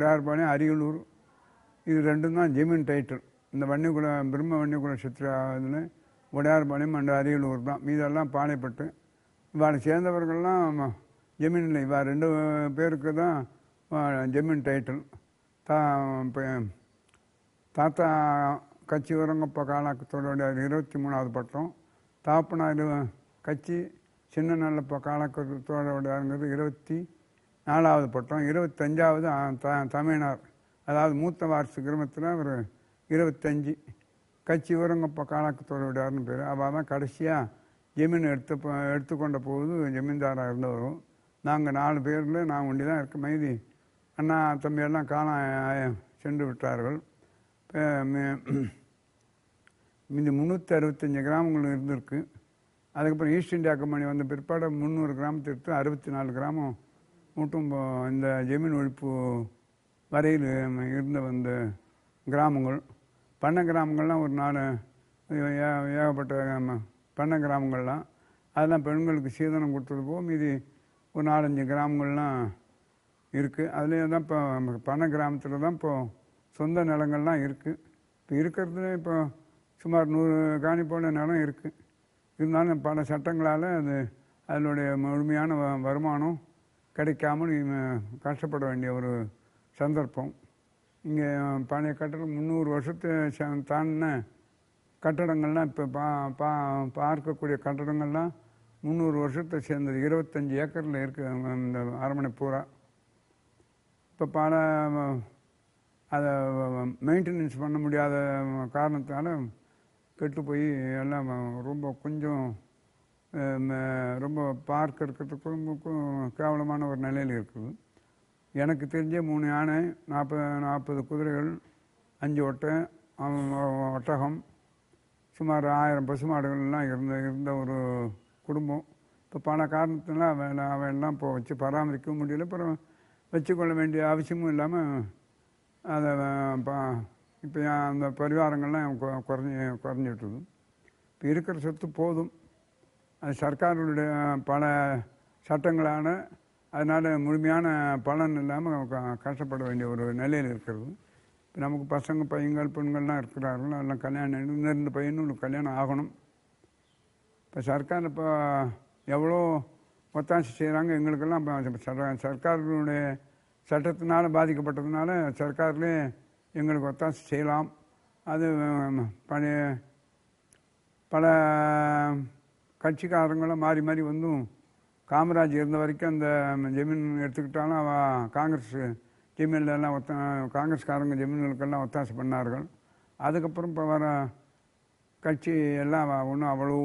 விடார்பாளையம் அரியலூர். இது ரெண்டும் தான் ஜெமீன் டைட்டில் இந்த வன்னிக்குல பிரம்ம வன்னிக்குல சித்திரா இதில் உடையார்பாளையம் அண்ட் அரியலூர் தான். மீதெல்லாம் பாளையப்பட்டு இவாளை சேர்ந்தவர்கள்லாம் ஜெமீன் இல்லை. இவா ரெண்டு பேருக்கு தான் ஜெமீன் ஜமீன் டைட்டில் தா இப்போ தாத்தா கட்சி உரங்கப்பா காலாக்கத்தோட இருபத்தி மூணாவது பட்டம். தாப்பனார் கட்சி சின்ன நல்லப்ப காலாக்கத்தோட இருபத்தி நாலாவது பட்டம் இருபத்தஞ்சாவது த தமிழனார் அதாவது மூத்த வாரிசு கிராமத்தில் அவர் இருபத்தஞ்சி. கட்சி உரங்கப்பா காலாக்கத்தோடு விடாருன்னு பேர். அவள் தான் கடைசியாக ஜமீன் எடுத்து எடுத்துக்கொண்ட போது ஜமீன்தாராக இருந்தவரும் நாங்கள் நாலு பேரில் நான் ஒண்டி தான் இருக்க மைதி அண்ணா தம்பியெல்லாம் எல்லாம் சென்று விட்டார்கள். இந்த முந்நூற்றி அறுபத்தஞ்சு கிராமங்கள் இருந்திருக்கு. அதுக்கப்புறம் ஈஸ்ட் இந்தியா கம்பெனி வந்த பிற்பாடு முந்நூறு கிராமத்தை எடுத்து அறுபத்தி நாலு கிராமம் மட்டும் இந்த ஜமீன் ஒழிப்பு வரையில் இருந்த வந்த கிராமங்கள். பண்ணை கிராமங்கள்லாம் ஒரு நாலு ஏ- ஏகப்பட்ட ம- பண்ணை கிராமங்கள்லாம். அதெல்லாம் பெண்களுக்கு சீதனம் கொடுத்தது போக மீதி ஒரு நாலஞ்சு கிராமங்கள்லாம் இருக்குது அதுலேயே தான் இப்போ பண்ணை கிராமத்தில் தான் இப்போ சொந்த நிலங்கள்லாம் இருக்குது இப்போ இருக்கிறதுல இப்போ சுமார் நூறு காணி போல நிலம் இருக்குது இருந்தாலும் பல சட்டங்களால் அது அதனுடைய முழுமையான வ- வருமானம் கிடைக்காமல் கஷ்டப்பட வேண்டிய ஒரு சந்தர்ப்பம். இங்கே பழைய கட்டடம் முந்நூறு வருஷத்தை தாண்டின கட்டடங்கள்லாம் இப்போ பா பா பார்க்கக்கூடிய கட்டடங்கள்லாம் முந்நூறு வருஷத்தை சேர்ந்தது. இருபத்தஞ்சி ஏக்கரில் இருக்குது இந்த அரண்மனை பூரா. இப்போ பல அதை மெயின்டெனன்ஸ் பண்ண முடியாத காரணத்தால் கெட்டு போய் எல்லாம் ரொம்ப கொஞ்சம் ரொம்ப பார்க்கறதுக்கும் இருக்கிறதுக்கு ரொம்ப கேவலமான ஒரு நிலையில் இருக்குது. எனக்கு தெரிஞ்ச மூணு யானை நாற்பது நாற்பது குதிரைகள் அஞ்சு ஒட்டை ஒட்டகம் சுமார் ஆயிரம் பசுமாடுகள்லாம் இருந்த இருந்த ஒரு குடும்பம். இப்போ பல காரணத்தினால அவன் அவெல்லாம் இப்போ வச்சு பராமரிக்கவும் முடியல. அப்புறம் வச்சுக்கொள்ள வேண்டிய அவசியமும் இல்லாமல் அதை இப்போ அந்த பரிவாரங்கள்லாம் கொ- குறைஞ்சி குறைஞ்சிட்டுது. இப்போ இருக்கிற சொத்து போதும். சர்க்காருடைய பல சட்டங்களான அதனால் முழுமையான பலன் இல்லாமல் கஷ்டப்பட வேண்டிய ஒரு நிலையில் இருக்கிறது. இப்போ நமக்கு பசங்க பையங்கள் பெண்கள்லாம் இருக்கிறார்கள் எல்லாம் கல்யாணம் இன்னும் பையனும் கல்யாணம் ஆகணும். இப்போ சர்க்கார் இப்போ எவ்வளோ ஒத்தாசை செய்கிறாங்க எங்களுக்கெல்லாம் இப்போ சர்க்காருடைய சட்டத்தினால் பாதிக்கப்பட்டதுனால சர்க்கார்லே எங்களுக்கு ஒத்தாசை செய்யலாம். அது பழைய பல கட்சிக்காரங்களும் மாறி மாறி வந்தும் காமராஜ் இருந்த வரைக்கும் அந்த ஜமீன் எடுத்துக்கிட்டாலும் அவ காங்கிரஸ் ஜமீன்ல ஒத்த காங்கிரஸ்காரங்க ஜமீன்களுக்கெல்லாம் ஒத்தாசை பண்ணார்கள். அதுக்கப்புறம் இப்போ வர கட்சி எல்லாம் ஒன்றும் அவ்வளோ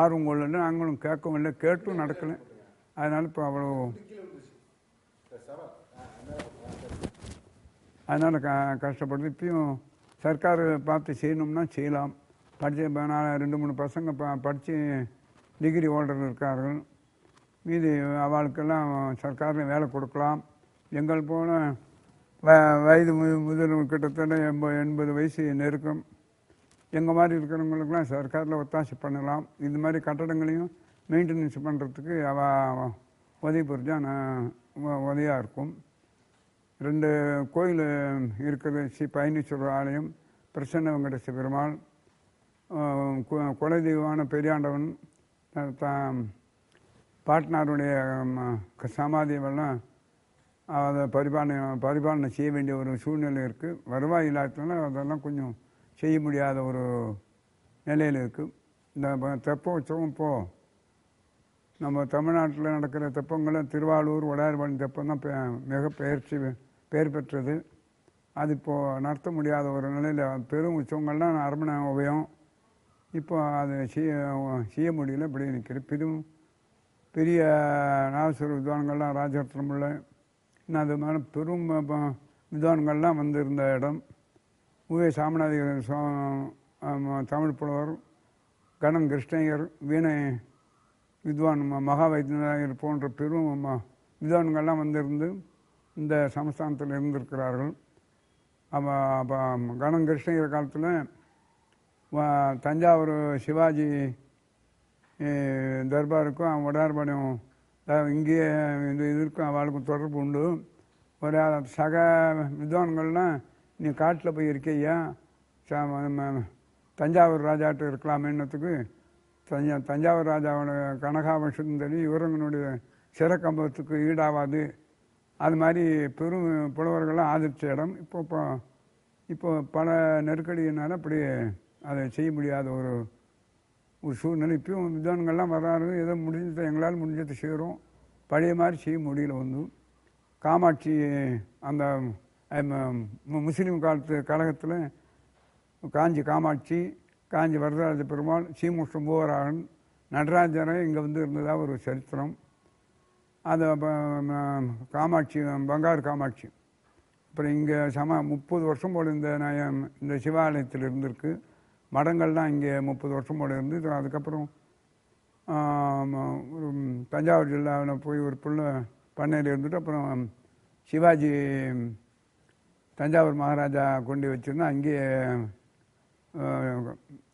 ஆர்வம் கொள்ளல நாங்களும் கேட்கவும் இல்லை கேட்டும் நடக்கலை. அதனால் இப்போ அவ்வளோ அதனால் க கஷ்டப்படுது. இப்பயும் சர்க்கார் பார்த்து செய்யணும்னா செய்யலாம். படித்து இப்போ நான் ரெண்டு மூணு பசங்க ப படித்து டிகிரி ஹோல்டர் இருக்கார்கள். மீதி அவளுக்கெல்லாம் சர்க்காரில் வேலை கொடுக்கலாம். எங்கள் போல வ வயது மு- முதிர்வு கிட்டத்தட்ட எண்பது எண்பது வயசு நெருக்கம். எங்கள் மாதிரி இருக்கிறவங்களுக்கெல்லாம் சர்க்காரில் ஒத்தாசை பண்ணலாம். இந்த மாதிரி கட்டடங்களையும் மெயின்டெனன்ஸ் பண்ணுறதுக்கு அவ உதவி புரிஞ்சால் நான் உதவியாக இருக்கும். ரெண்டு கோயில் இருக்கிறது ஸ்ரீ பழனீஸ்வரர் ஆலயம் பிரசன்ன வெங்கடேச பெருமாள் குலதெய்வான பெரியாண்டவன் பாட்னாருடைய ம, சமாதியெல்லாம் அதை பரிபாலனை பரிபாலனை செய்ய வேண்டிய ஒரு சூழ்நிலை இருக்குது வருவாய் இல்லாததுனால அதெல்லாம் கொஞ்சம் செய்ய முடியாத ஒரு நிலையில் இருக்குது இந்த தெப்ப உற்சவம் இப்போது நம்ம தமிழ்நாட்டில் நடக்கிற தெப்பங்களும் திருவாரூர் உடையார்பாளையம் தெப்பம் தான் பெ- மிக பெயர்ச்சி பெயர் பெற்றது. அது இப்போது நடத்த முடியாத ஒரு நிலையில் பெரும் உற்சவங்கள்லாம் அரமணை உபயம் இப்போ அது செய்ய செய்ய முடியல இப்படி நிற்கிற பெரும் பெரிய நாசர் வித்வான்கள்லாம் ராஜரத்னம் உள்ள இன்னும் அது மாதிரி பெரும் ப- வித்வான்கள்லாம் வந்திருந்த இடம். உவே சாமநாதிகர் தமிழ் புலவர் கணம் கிருஷ்ணயர் வீணை வித்வான் மகா வைத்தியநாயகர் போன்ற பெரும் ம- வித்வான்கள்லாம் வந்திருந்து இந்த சமஸ்தானத்தில் இருந்திருக்கிறார்கள். அப்போ அப்போ கணம் கிருஷ்ணயர் காலத்தில் தஞ்சாவூர் சிவாஜி தர்பாருக்கும் அவன் த- இங்கேயே இந்த இதற்கும் அவளுக்கும் தொடர்பு உண்டு. ஒரு சக வித்வான்கள்லாம் நீ காட்டில் போய் இருக்கையா? ச- தஞ்சாவூர் ராஜாட்ட இருக்கலாமேன்னதுக்கு தஞ்சா தஞ்சாவூர் ராஜாவோட கனகாபசுந்தரி இவரங்களுடைய சிறக்கம்பத்துக்கு ஈடாகாது அது மாதிரி பெரும் புலவர்கள்லாம் ஆதரித்த இடம். இப்போ இப்போ இப்போ பல நெருக்கடியினால அப்படி அதை செய்ய முடியாத ஒரு ஒரு சூழ்நிலை. இப்பயும் வித்வான்கள்லாம் வர்றாரு ஏதோ முடிஞ்சதை எங்களால் முடிஞ்சதை செய்கிறோம் பழைய மாதிரி செய்ய முடியல வந்து காமாட்சி அந்த முஸ்லீம் காலத்து கழகத்தில் காஞ்சி காமாட்சி காஞ்சி வரதராஜ பெருமாள் சீமுஷ்ணம் பூவராகன் நடராஜரை இங்கே வந்து இருந்ததாக ஒரு சரித்திரம். அந்த காமாட்சி பங்காரு காமாட்சி. அப்புறம் இங்கே சம முப்பது வருஷம் போல் இந்த நான் இந்த சிவாலயத்தில் இருந்திருக்கு. மடங்கள்லாம் இங்கே முப்பது வருஷம் போல இருந்து. அதுக்கப்புறம் ஒரு தஞ்சாவூர் ஜில்லாவில் போய் ஒரு புள்ள பண்ணையில் இருந்துட்டு அப்புறம் சிவாஜி தஞ்சாவூர் மகாராஜா கொண்டு வச்சுருந்தா அங்கேயே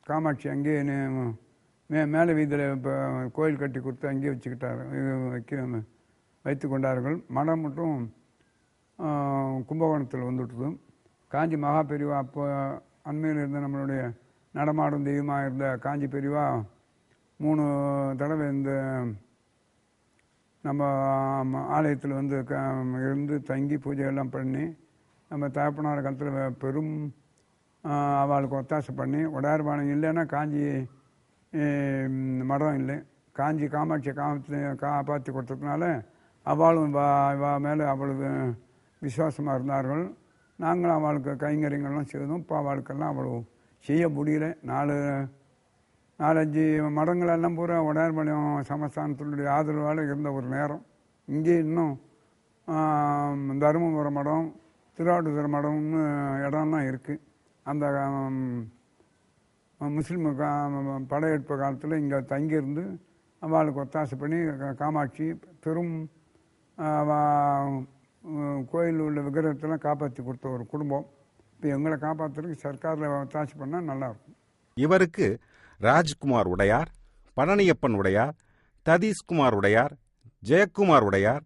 காமாட்சி அங்கேயே மே மேலே வீதியில் இப்போ கோயில் கட்டி கொடுத்து அங்கேயே வச்சுக்கிட்டார். வைக்க வைத்து கொண்டார்கள். மடம் மட்டும் கும்பகோணத்தில் வந்துவிட்டது காஞ்சி மகா பெரிவா அப்போ அண்மையில் இருந்த நம்மளுடைய நடமாடும் தெய்வமாக இருந்த காஞ்சி பெரிவா மூணு தடவை இந்த நம்ம ஆலயத்தில் வந்து க இருந்து தங்கி பூஜை எல்லாம் பண்ணி நம்ம தகப்பனார் காலத்தில் பெரும் அவளுக்கு ஒத்தாசை பண்ணி உடார்பானம் இல்லைன்னா காஞ்சி மடம் இல்லை. காஞ்சி காமாட்சி காமத்து காப்பாற்றி கொடுத்ததுனால அவளும் வா வா மேலே அவ்வளவு விசுவாசமாக இருந்தார்கள். நாங்களும் அவளுக்கு கைங்கரியங்கள்லாம் செய்தோம். இப்போ அவளுக்கெல்லாம் அவ்வளோ செய்ய முடியல. நாலு நாலஞ்சு மடங்களெல்லாம் பூரா உடையார்பாளையம் சமஸ்தானத்தினுடைய ஆதரவால் இருந்த ஒரு நேரம். இங்கே இன்னும் ஆம், தருமபுரம் மடம் திருவாடுதுறை மடம்னு இடம்லாம் இருக்குது அந்த முஸ்லீம் கா படையெடுப்பு காலத்தில் இங்கே தங்கியிருந்து அவளுக்கு ஒத்தாசை பண்ணி காமாட்சி பெரும் கோயிலில் வா- உள்ள விக்கிரகத்தெல்லாம் காப்பாற்றி கொடுத்த ஒரு குடும்பம். இப்போ எங்களை காப்பாற்றுறதுக்கு சர்க்காரில் ஒத்தாசை பண்ணால் நல்லாயிருக்கும். இவருக்கு ராஜ்குமார் உடையார் பழனியப்பன் உடையார் ததீஷ்குமார் உடையார் ஜெயக்குமார் உடையார்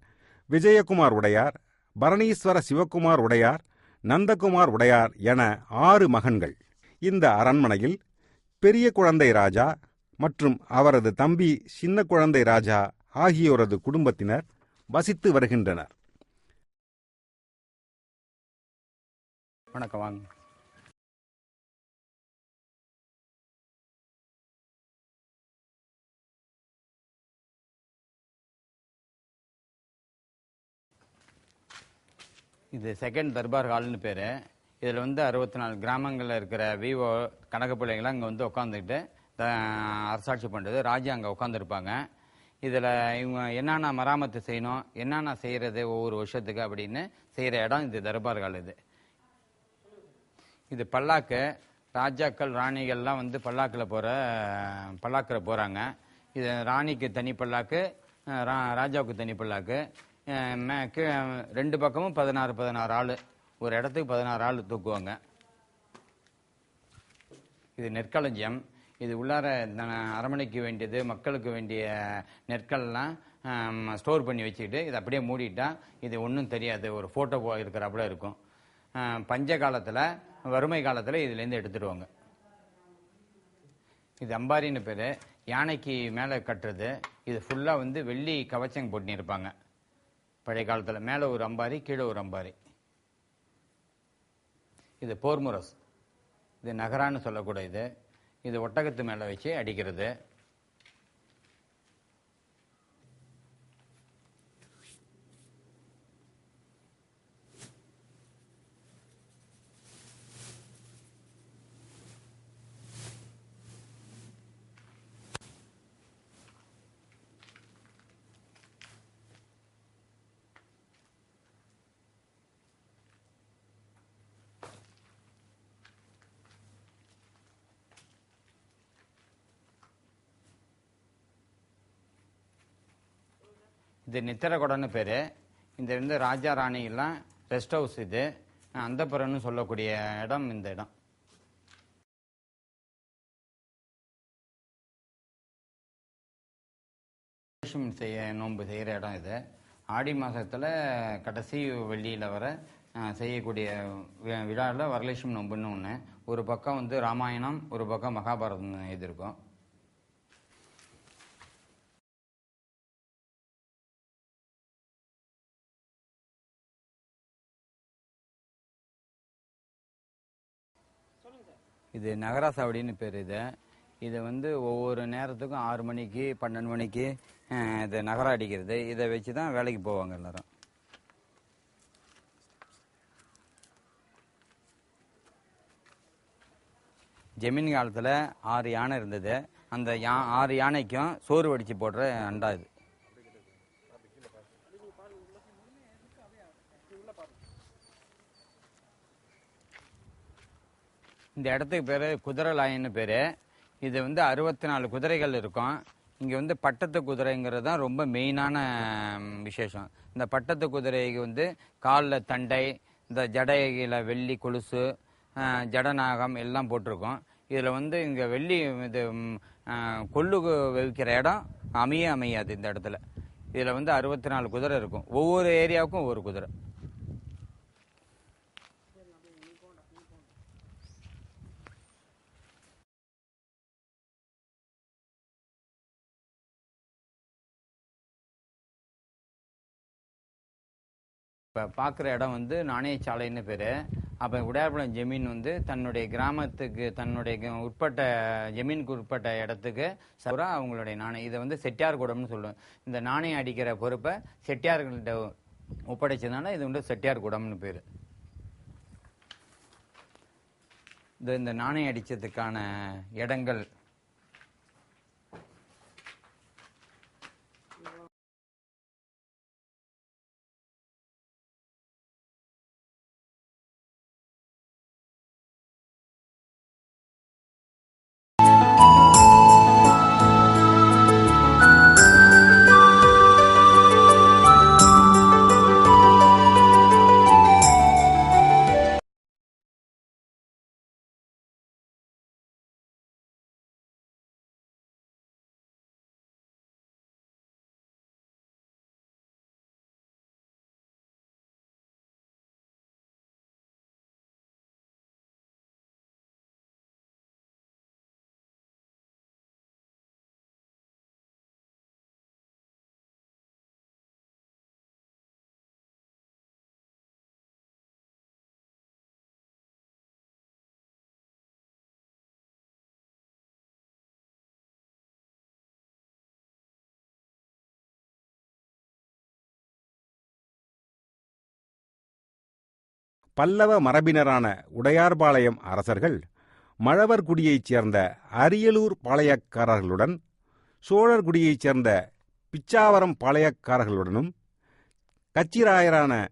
விஜயகுமார் உடையார் பரணீஸ்வர சிவகுமார் உடையார் நந்தகுமார் உடையார் என ஆறு மகன்கள். இந்த அரண்மனையில் பெரிய குழந்தை ராஜா மற்றும் அவரது தம்பி சின்ன குழந்தை ராஜா ஆகியோரது குடும்பத்தினர் வசித்து வருகின்றனர். வணக்கம் வாங்க. இது செகண்ட் தர்பார் ஹால்னு பேர். இதில் வந்து அறுபத்தி நாலு கிராமங்களில் இருக்கிற விவோ கணக்கு பிள்ளைங்களாம் இங்கே வந்து உட்காந்துக்கிட்டு அரசாட்சி பண்ணுறது ராஜா அங்கே உட்காந்துருப்பாங்க இதில் இவங்க என்னென்ன மராமத்து செய்யணும் என்னென்ன செய்கிறது ஒவ்வொரு வருஷத்துக்கு அப்படின்னு செய்கிற இடம் இது தர்பார் ஹால் இது. இது பல்லாக்கு ராஜாக்கள் ராணிகள்லாம் வந்து பல்லாக்கில் போகிற பல்லாக்கில் போகிறாங்க இது ராணிக்கு தனி பல்லாக்கு ரா- ராஜாவுக்கு தனி பல்லாக்கு. மே- ரெண்டு பக்கமும் பதினாறு பதினாறு ஆள். ஒரு இடத்துக்கு பதினாறு ஆள் தூக்குவாங்க. இது நெற்களஞ்சியம். இது உள்ளார அரமனைக்கு வேண்டியது மக்களுக்கு வேண்டிய நெற்கள்லாம் ஸ்டோர் பண்ணி வச்சுக்கிட்டு இதை அப்படியே மூடிட்டா இது ஒன்றும் தெரியாது. ஒரு ஃபோட்டோ இருக்கிறாப்புல இருக்கும். பஞ்ச காலத்தில் வறுமை காலத்தில் இதுலேருந்து எடுத்துடுவாங்க இது அம்பாரின்னு பேர். யானைக்கு மேலே கட்டுறது. இது ஃபுல்லாக வந்து வெள்ளி கவச்சம் போட்டுருப்பாங்க. பழைய காலத்தில். மேலே ஒரு அம்பாரி கீழே ஒரு அம்பாரி. இது போர்முரஸ் இது நகரான்னு சொல்லக்கூடிய இது இது ஒட்டகத்து மேலே வச்சு அடிக்கிறது. இது நித்திரகுடன்னு பேர். இந்த வந்து ராஜா ராணி எல்லாம் ரெஸ்ட் ஹவுஸ் இது. அந்தப்புறம்னு சொல்லக்கூடிய இடம் இந்த இடம். செய்ய நோன்பு செய்கிற இடம் இது. ஆடி மாதத்தில் கடைசி வெள்ளியில் வர செய்யக்கூடிய விழாவில் வரலட்சுமி நோம்புன்னு ஒன்று ஒரு பக்கம் வந்து ராமாயணம் ஒரு பக்கம் மகாபாரதம் இது இருக்கும். இது நகரா சாவடின்னு பேர் இது. இதை வந்து ஒவ்வொரு நேரத்துக்கும் ஆறு மணிக்கு பன்னெண்டு மணிக்கு இதை இது நகரா அடிக்கிறது. இதை வச்சு தான் வேலைக்கு போவாங்க எல்லாரும். ஜமீன் காலத்தில் ஆறு யானை இருந்தது. அந்த யா ஆறு யானைக்கும் சோறு வடித்து போடுற அண்டா இது. இந்த இடத்துக்கு பேர் குதிரை லாயன்னு பேர். இது வந்து அறுபத்தி நாலு குதிரைகள் இருக்கும். இங்கே வந்து பட்டத்து குதிரைங்கிறது தான் ரொம்ப மெயினான விசேஷம். இந்த பட்டத்து குதிரைக்கு வந்து காலில் தண்டை இந்த ஜடையில வெள்ளி கொலுசு ஜடநாகம் எல்லாம் போட்டிருக்கோம். இதில் வந்து இங்கே வெள்ளி இது கொள்ளு வைக்கிற இடம் அமைய அமையாது இந்த இடத்துல. இதில் வந்து அறுபத்தி நாலு குதிரை இருக்கும். ஒவ்வொரு ஏரியாவுக்கும் ஒவ்வொரு குதிரை. இப்போ பார்க்குற இடம் வந்து நாணயச்சாலைன்னு பேர். அப்போ உடையார்பாளையம் ஜமீன் வந்து தன்னுடைய கிராமத்துக்கு தன்னுடைய க- உட்பட்ட ஜமீனுக்கு உட்பட்ட இடத்துக்கு சவரா அவங்களுடைய நாணயம். இதை வந்து செட்டியார் கூடம்னு சொல்லுவோம் இந்த நாணயம் அடிக்கிற பொறுப்பை செட்டியார்கள்ட்ட ஒப்படைச்சதுனால இது வந்து செட்டியார் கூடம்னு பேர். இந்த நாணயம் அடித்ததுக்கான இடங்கள் பல்லவ மரபினரான உடையார்பாளையம் அரசர்கள் மழவர்குடியைச் சேர்ந்த அரியலூர் பாளையக்காரர்களுடன் சோழர்குடியைச் சேர்ந்த பிச்சாவரம் பாளையக்காரர்களுடனும் கச்சிராயரான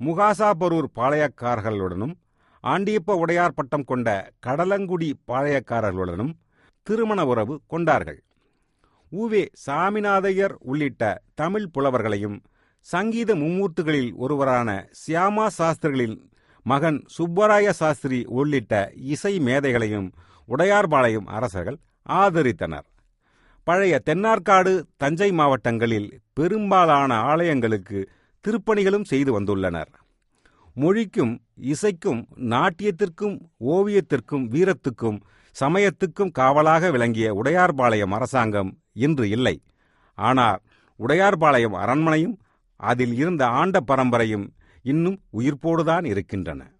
முகாசாபரூர் பாளையக்காரர்களுடனும் ஆண்டியப்ப உடையார் பட்டம் கொண்ட கடலங்குடி பாளையக்காரர்களுடனும் திருமண உறவு கொண்டார்கள். ஊவே சாமிநாதையர் உள்ளிட்ட தமிழ் புலவர்களையும் சங்கீத மும்மூர்த்துகளில் ஒருவரான சியாமா சாஸ்திரிகளின் மகன் சுப்பராய சாஸ்திரி உள்ளிட்ட இசை மேதைகளையும் உடையார்பாளையம் அரசர்கள் ஆதரித்தனர். பழைய தென்னார்காடு தஞ்சை மாவட்டங்களில் பெரும்பாலான ஆலயங்களுக்கு திருப்பணிகளும் செய்து வந்துள்ளனர். மொழிக்கும் இசைக்கும் நாட்டியத்திற்கும் ஓவியத்திற்கும் வீரத்துக்கும் சமயத்துக்கும் காவலாக விளங்கிய உடையார்பாளையம் அரசாங்கம் இன்று இல்லை. ஆனால் உடையார்பாளையம் அரண்மனையும் அதில் இருந்த ஆண்ட பரம்பரையும் இன்னும் உயிர்ப்போடுதான் இருக்கின்றன.